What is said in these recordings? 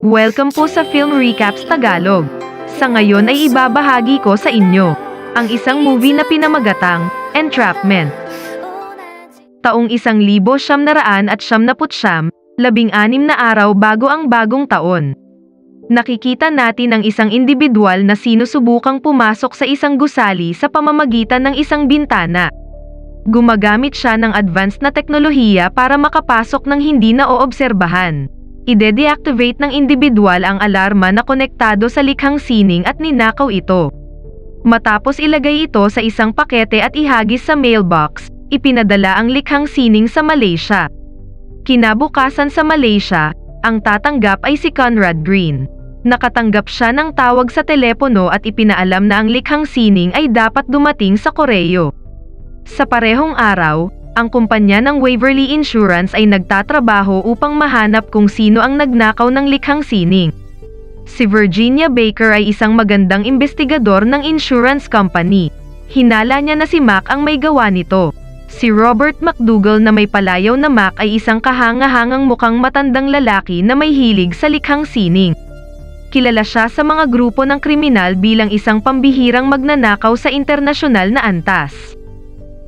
Welcome po sa Film Recaps Tagalog. Sa ngayon ay ibabahagi ko sa inyo ang isang movie na pinamagatang Entrapment. Taong isang libo siyam na raan at siyam na putsyam, labing anim na araw bago ang bagong taon. Nakikita natin ang isang individual na sinusubukang pumasok sa isang gusali sa pamamagitan ng isang bintana. Gumagamit siya ng advanced na teknolohiya para makapasok ng hindi na oobserbahan. Ide-deactivate ng individual ang alarma na konektado sa likhang sining at ninakaw ito. Matapos ilagay ito sa isang pakete at ihagis sa mailbox, ipinadala ang likhang sining sa Malaysia. Kinabukasan sa Malaysia, ang tatanggap ay si Conrad Green. Nakatanggap siya ng tawag sa telepono at ipinaalam na ang likhang sining ay dapat dumating sa Koreo. Sa parehong araw, ang kumpanya ng Waverly Insurance ay nagtatrabaho upang mahanap kung sino ang nagnakaw ng likhang sining. Si Virginia Baker ay isang magandang investigador ng insurance company. Hinala niya na si Mac ang may gawa nito. Si Robert McDougall na may palayaw na Mac ay isang kahanga-hangang mukhang matandang lalaki na may hilig sa likhang sining. Kilala siya sa mga grupo ng kriminal bilang isang pambihirang magnanakaw sa internasyonal na antas.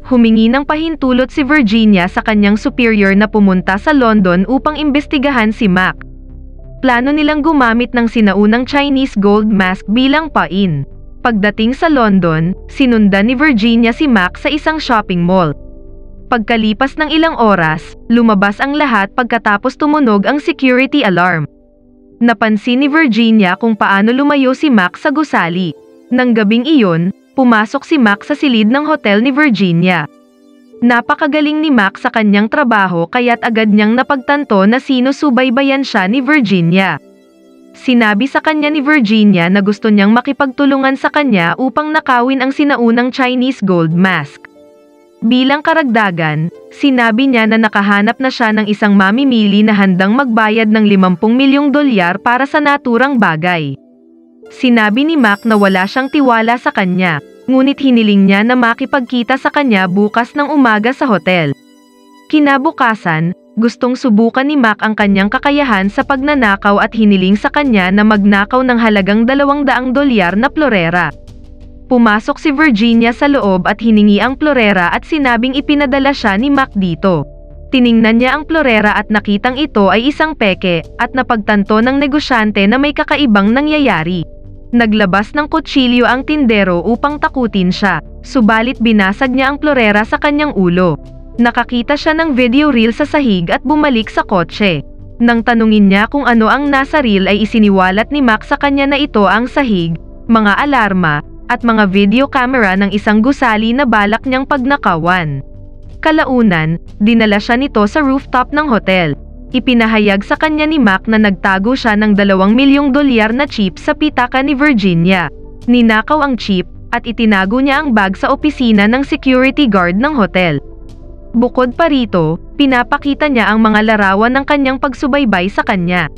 Humingi ng pahintulot si Virginia sa kanyang superior na pumunta sa London upang imbestigahan si Mac. Plano nilang gumamit ng sinaunang Chinese gold mask bilang pain. Pagdating sa London, sinundan ni Virginia si Mac sa isang shopping mall. Pagkalipas ng ilang oras, lumabas ang lahat pagkatapos tumunog ang security alarm. Napansin ni Virginia kung paano lumayo si Mac sa gusali. Nang gabing iyon, pumasok si Mac sa silid ng hotel ni Virginia. Napakagaling ni Mac sa kanyang trabaho kaya't agad niyang napagtanto na sinusubaybayan siya ni Virginia. Sinabi sa kanya ni Virginia na gusto niyang makipagtulungan sa kanya upang nakawin ang sinaunang Chinese gold mask. Bilang karagdagan, sinabi niya na nakahanap na siya ng isang mamimili na handang magbayad ng 50 milyong dolyar para sa naturang bagay. Sinabi ni Mac na wala siyang tiwala sa kanya, ngunit hiniling niya na makipagkita sa kanya bukas ng umaga sa hotel. Kinabukasan, gustong subukan ni Mac ang kanyang kakayahan sa pagnanakaw at hiniling sa kanya na magnakaw ng halagang 200 dolyar na plorera. Pumasok si Virginia sa loob at hiningi ang plorera at sinabing ipinadala siya ni Mac dito. Tiningnan niya ang plorera at nakitang ito ay isang peke at napagtanto ng negosyante na may kakaibang nangyayari. Naglabas ng kutsilyo ang tindero upang takutin siya, subalit binasag niya ang plorera sa kanyang ulo. Nakakita siya ng video reel sa sahig at bumalik sa kotse. Nang tanungin niya kung ano ang nasa reel ay isiniwalat ni Mac sa kanya na ito ang sahig, mga alarma, at mga video camera ng isang gusali na balak niyang pagnakawan. Kalaunan, dinala siya nito sa rooftop ng hotel. Ipinahayag sa kanya ni Mac na nagtago siya ng 2 milyong dolyar na chip sa pitaka ni Virginia. Ninakaw ang chip, at itinago niya ang bag sa opisina ng security guard ng hotel. Bukod pa rito, pinapakita niya ang mga larawan ng kanyang pagsubaybay sa kanya.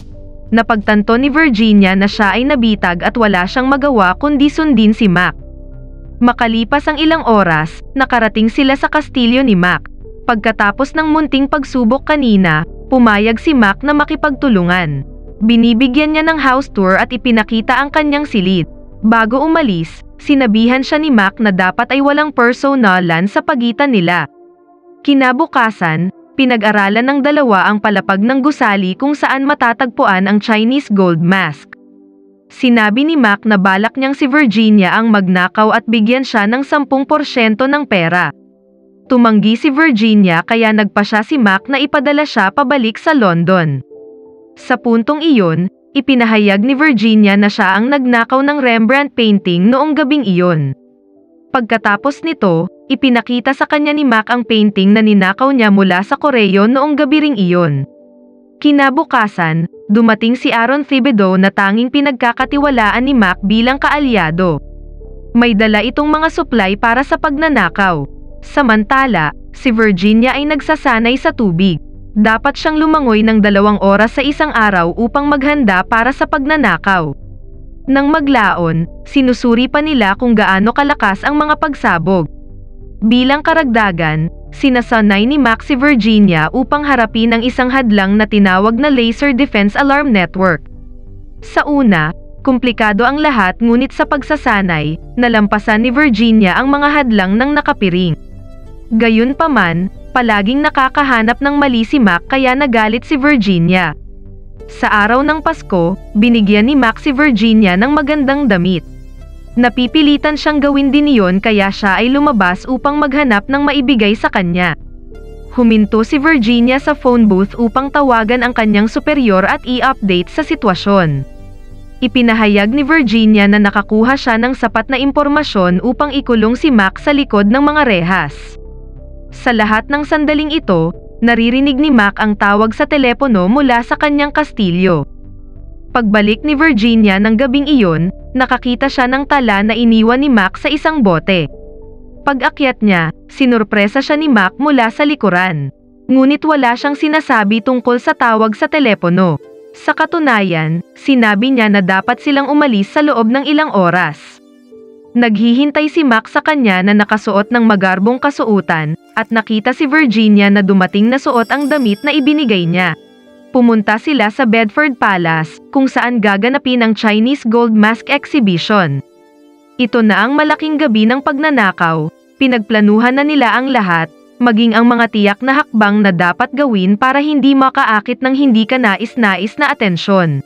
Napagtanto ni Virginia na siya ay nabitag at wala siyang magawa kundi sundin si Mac. Makalipas ang ilang oras, nakarating sila sa kastilyo ni Mac. Pagkatapos ng munting pagsubok kanina, pumayag si Mac na makipagtulungan. Binibigyan niya ng house tour at ipinakita ang kanyang silid. Bago umalis, sinabihan siya ni Mac na dapat ay walang personalan sa pagitan nila. Kinabukasan, pinag-aralan ng dalawa ang palapag ng gusali kung saan matatagpuan ang Chinese gold mask. Sinabi ni Mac na balak niyang si Virginia ang magnakaw at bigyan siya ng 10% ng pera. Tumanggi si Virginia kaya nagpa siya si Mac na ipadala siya pabalik sa London. Sa puntong iyon, ipinahayag ni Virginia na siya ang nagnakaw ng Rembrandt painting noong gabing iyon. Pagkatapos nito, ipinakita sa kanya ni Mac ang painting na ninakaw niya mula sa Koreo noong gabi ring iyon. Kinabukasan, dumating si Aaron Thibodeau na tanging pinagkakatiwalaan ni Mac bilang kaalyado. May dala itong mga supply para sa pagnanakaw. Samantala, si Virginia ay nagsasanay sa tubig. Dapat siyang lumangoy ng dalawang oras sa isang araw upang maghanda para sa pagnanakaw. Nang maglaon, sinusuri pa nila kung gaano kalakas ang mga pagsabog. Bilang karagdagan, sinasanay ni Max si Virginia upang harapin ang isang hadlang na tinawag na Laser Defense Alarm Network. Sa una, komplikado ang lahat ngunit sa pagsasanay, nalampasan ni Virginia ang mga hadlang ng nakapiring. Gayunpaman, palaging nakakahanap ng mali si Mac kaya nagalit si Virginia. Sa araw ng Pasko, binigyan ni Mac si Virginia ng magandang damit. Napipilitan siyang gawin din iyon kaya siya ay lumabas upang maghanap ng maibigay sa kanya. Huminto si Virginia sa phone booth upang tawagan ang kanyang superior at i-update sa sitwasyon. Ipinahayag ni Virginia na nakakuha siya ng sapat na impormasyon upang ikulong si Mac sa likod ng mga rehas. Sa lahat ng sandaling ito, naririnig ni Mac ang tawag sa telepono mula sa kanyang kastilyo. Pagbalik ni Virginia ng gabing iyon, nakakita siya ng tala na iniwan ni Mac sa isang bote. Pag-akyat niya, sinurpresa siya ni Mac mula sa likuran. Ngunit wala siyang sinasabi tungkol sa tawag sa telepono. Sa katunayan, sinabi niya na dapat silang umalis sa loob ng ilang oras. Naghihintay si Mac sa kanya na nakasuot ng magarbong kasuutan, at nakita si Virginia na dumating na suot ang damit na ibinigay niya. Pumunta sila sa Bedford Palace, kung saan gaganapin ang Chinese Gold Mask Exhibition. Ito na ang malaking gabi ng pagnanakaw, pinagplanuhan na nila ang lahat, maging ang mga tiyak na hakbang na dapat gawin para hindi makaakit ng hindi ka nais-nais na atensyon.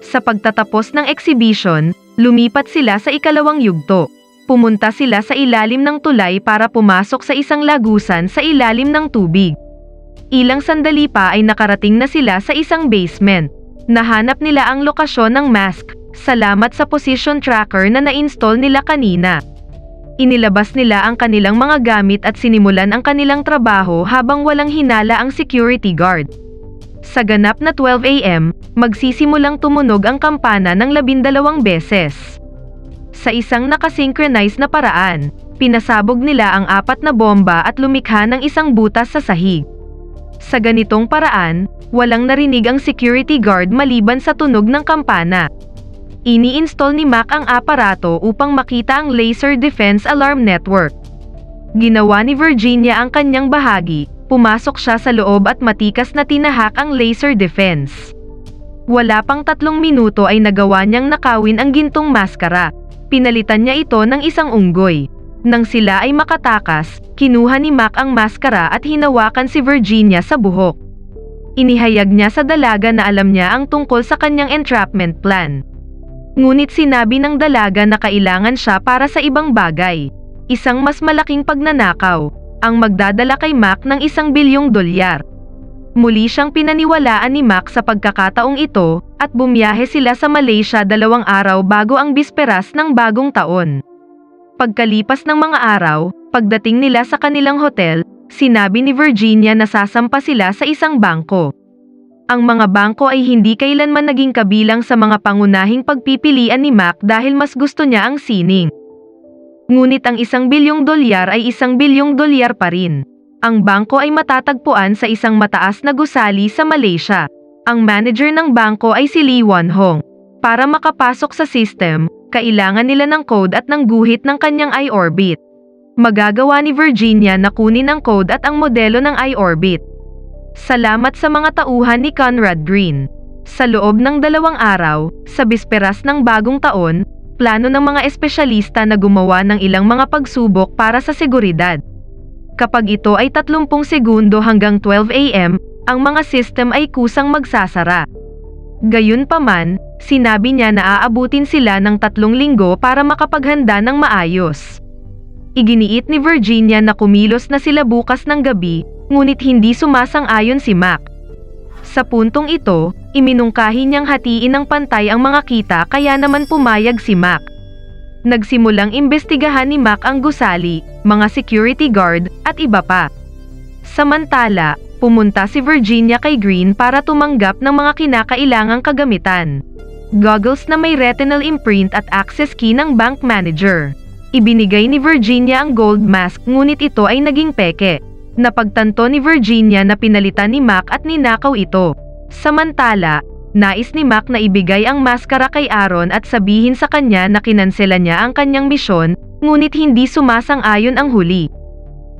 Sa pagtatapos ng exhibition, lumipat sila sa ikalawang yugto. Pumunta sila sa ilalim ng tulay para pumasok sa isang lagusan sa ilalim ng tubig. Ilang sandali pa ay nakarating na sila sa isang basement. Nahanap nila ang lokasyon ng mask, salamat sa position tracker na na-install nila kanina. Inilabas nila ang kanilang mga gamit at sinimulan ang kanilang trabaho habang walang hinala ang security guard. Sa ganap na 12 a.m., magsisimulang tumunog ang kampana ng labindalawang beses. Sa isang nakasynchronize na paraan, pinasabog nila ang apat na bomba at lumikha ng isang butas sa sahig. Sa ganitong paraan, walang narinig ang security guard maliban sa tunog ng kampana. Ini-install ni Mac ang aparato upang makita ang Laser Defense Alarm Network. Ginawa ni Virginia ang kanyang bahagi, pumasok siya sa loob at matikas na tinahak ang laser defense. Wala pang tatlong minuto ay nagawa niyang nakawin ang gintong maskara. Pinalitan niya ito ng isang unggoy. Nang sila ay makatakas, kinuha ni Mac ang maskara at hinawakan si Virginia sa buhok. Inihayag niya sa dalaga na alam niya ang tungkol sa kanyang entrapment plan. Ngunit sinabi ng dalaga na kailangan siya para sa ibang bagay. Isang mas malaking pagnanakaw, ang magdadala kay Mac ng isang bilyong dolyar. Muli siyang pinaniwalaan ni Mac sa pagkakataong ito, at bumiyahe sila sa Malaysia dalawang araw bago ang bisperas ng bagong taon. Pagkalipas ng mga araw, pagdating nila sa kanilang hotel, sinabi ni Virginia na sasampa sila sa isang bangko. Ang mga bangko ay hindi kailanman naging kabilang sa mga pangunahing pagpipilian ni Mac dahil mas gusto niya ang sining. Ngunit ang isang bilyong dolyar ay isang bilyong dolyar pa rin. Ang bangko ay matatagpuan sa isang mataas na gusali sa Malaysia. Ang manager ng bangko ay si Lee Wan Hong. Para makapasok sa system, kailangan nila ng code at ng guhit ng kanyang i-orbit. Magagawa ni Virginia na kunin ang code at ang modelo ng i-orbit. Salamat sa mga tauhan ni Conrad Green. Sa loob ng dalawang araw, sa bisperas ng bagong taon, plano ng mga espesyalista na gumawa ng ilang mga pagsubok para sa seguridad. Kapag ito ay 30 segundo hanggang 12 AM, ang mga system ay kusang magsasara. Gayunpaman, sinabi niya na aabutin sila ng tatlong linggo para makapaghanda ng maayos. Iginiit ni Virginia na kumilos na sila bukas ng gabi, ngunit hindi sumasang-ayon si Mac. Sa puntong ito, iminungkahi niyang hatiin ng pantay ang mga kita kaya naman pumayag si Mac. Nagsimulang imbestigahan ni Mac ang gusali, mga security guard, at iba pa. Samantala, pumunta si Virginia kay Green para tumanggap ng mga kinakailangang kagamitan. Goggles na may retinal imprint at access key ng bank manager. Ibinigay ni Virginia ang gold mask ngunit ito ay naging peke. Napagtanto ni Virginia na pinalitan ni Mac at ninakaw ito. Samantala, nais ni Mac na ibigay ang maskara kay Aaron at sabihin sa kanya na kinansela niya ang kanyang misyon, ngunit hindi sumasang-ayon ang huli.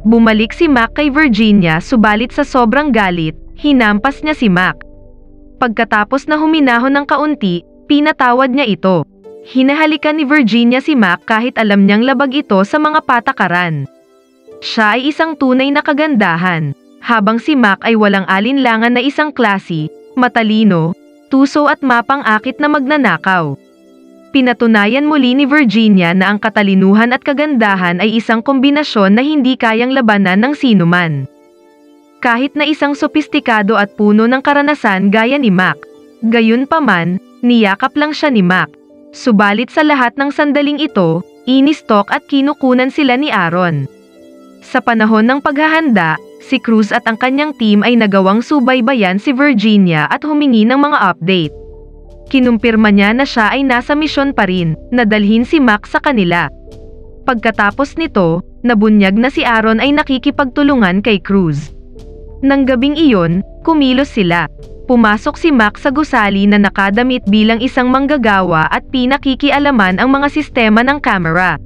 Bumalik si Mac kay Virginia subalit sa sobrang galit, hinampas niya si Mac. Pagkatapos na huminahon ng kaunti, pinatawad niya ito. Hinahalikan ni Virginia si Mac kahit alam niyang labag ito sa mga patakaran. Siya ay isang tunay na kagandahan, habang si Mac ay walang alinlangan na isang klase, matalino, tuso at mapang-akit na magnanakaw. Pinatunayan muli ni Virginia na ang katalinuhan at kagandahan ay isang kombinasyon na hindi kayang labanan ng sinuman. Kahit na isang sopistikado at puno ng karanasan gaya ni Mac. Gayunpaman, niyakap lang siya ni Mac. Subalit sa lahat ng sandaling ito, inistok at kinukunan sila ni Aaron. Sa panahon ng paghahanda, si Cruz at ang kanyang team ay nagawang subaybayan si Virginia at humingi ng mga update. Kinumpirma niya na siya ay nasa misyon pa rin, na dalhin si Mac sa kanila. Pagkatapos nito, nabunyag na si Aaron ay nakikipagtulungan kay Cruz. Nang gabing iyon, kumilos sila. Pumasok si Mac sa gusali na nakadamit bilang isang manggagawa at pinakikialaman ang mga sistema ng camera.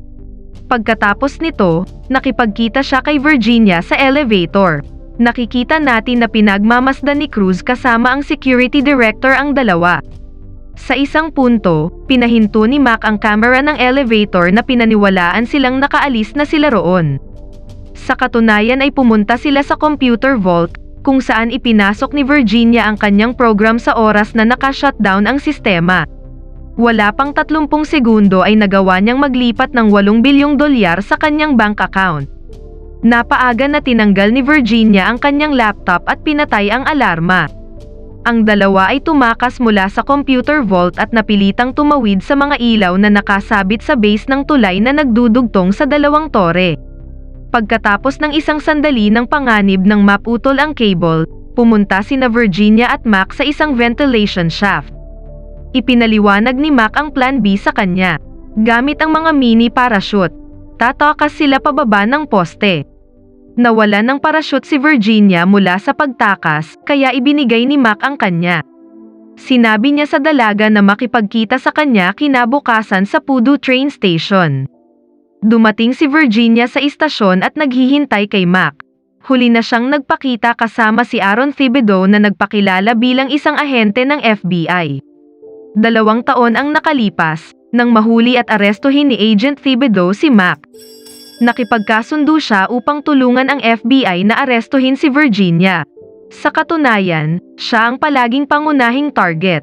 Pagkatapos nito, nakipagkita siya kay Virginia sa elevator. Nakikita natin na pinagmamasdan ni Cruz kasama ang security director ang dalawa. Sa isang punto, pinahinto ni Mac ang camera ng elevator na pinaniwalaan silang nakaalis na sila roon. Sa katunayan ay pumunta sila sa computer vault, kung saan ipinasok ni Virginia ang kanyang program sa oras na naka-shutdown ang sistema. Wala pang 30 segundo ay nagawa niyang maglipat ng 8 bilyong dolyar sa kanyang bank account. Napaaga na tinanggal ni Virginia ang kanyang laptop at pinatay ang alarma. Ang dalawa ay tumakas mula sa computer vault at napilitang tumawid sa mga ilaw na nakasabit sa base ng tulay na nagdudugtong sa dalawang tore. Pagkatapos ng isang sandali ng panganib ng maputol ang cable, pumunta sina Virginia at Mac sa isang ventilation shaft. Ipinaliwanag ni Mac ang plan B sa kanya. Gamit ang mga mini parachute. Tatakas sila pababa ng poste. Nawala ng parachute si Virginia mula sa pagtakas, kaya ibinigay ni Mac ang kanya. Sinabi niya sa dalaga na makipagkita sa kanya kinabukasan sa Pudu train station. Dumating si Virginia sa istasyon at naghihintay kay Mac. Huli na siyang nagpakita kasama si Aaron Thibodeau na nagpakilala bilang isang ahente ng FBI. Dalawang taon ang nakalipas, nang mahuli at arestuhin ni Agent Thibodeau si Mac. Nakipagkasundo siya upang tulungan ang FBI na arestuhin si Virginia. Sa katunayan, siya ang palaging pangunahing target.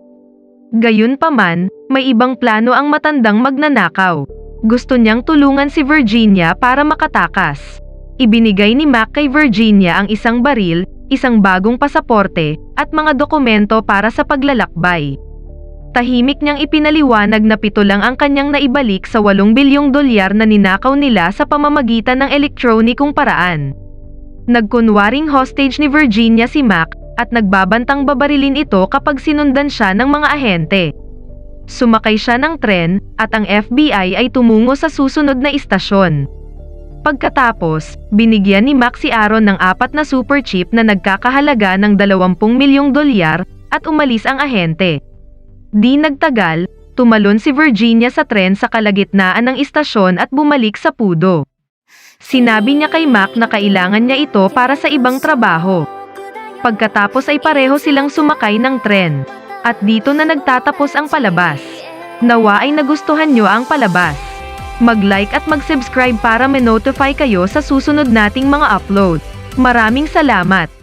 Gayunpaman, may ibang plano ang matandang magnanakaw. Gusto niyang tulungan si Virginia para makatakas. Ibinigay ni Mac kay Virginia ang isang baril, isang bagong pasaporte, at mga dokumento para sa paglalakbay. Tahimik niyang ipinaliwanag na pito lang ang kanyang naibalik sa 8 bilyong dolyar na ninakaw nila sa pamamagitan ng elektronikong paraan. Nagkunwaring hostage ni Virginia si Mac at nagbabantang babarilin ito kapag sinundan siya ng mga ahente. Sumakay siya ng tren at ang FBI ay tumungo sa susunod na istasyon. Pagkatapos, binigyan ni si Aaron ng apat na super chip na nagkakahalaga ng 20 milyong dolyar at umalis ang ahente. Di nagtagal, tumalon si Virginia sa tren sa kalagitnaan ng istasyon at bumalik sa Pudo. Sinabi niya kay Mac na kailangan niya ito para sa ibang trabaho. Pagkatapos ay pareho silang sumakay ng tren. At dito na nagtatapos ang palabas. Nawa ay nagustuhan nyo ang palabas. Mag-like at mag-subscribe para ma-notify kayo sa susunod nating mga upload. Maraming salamat!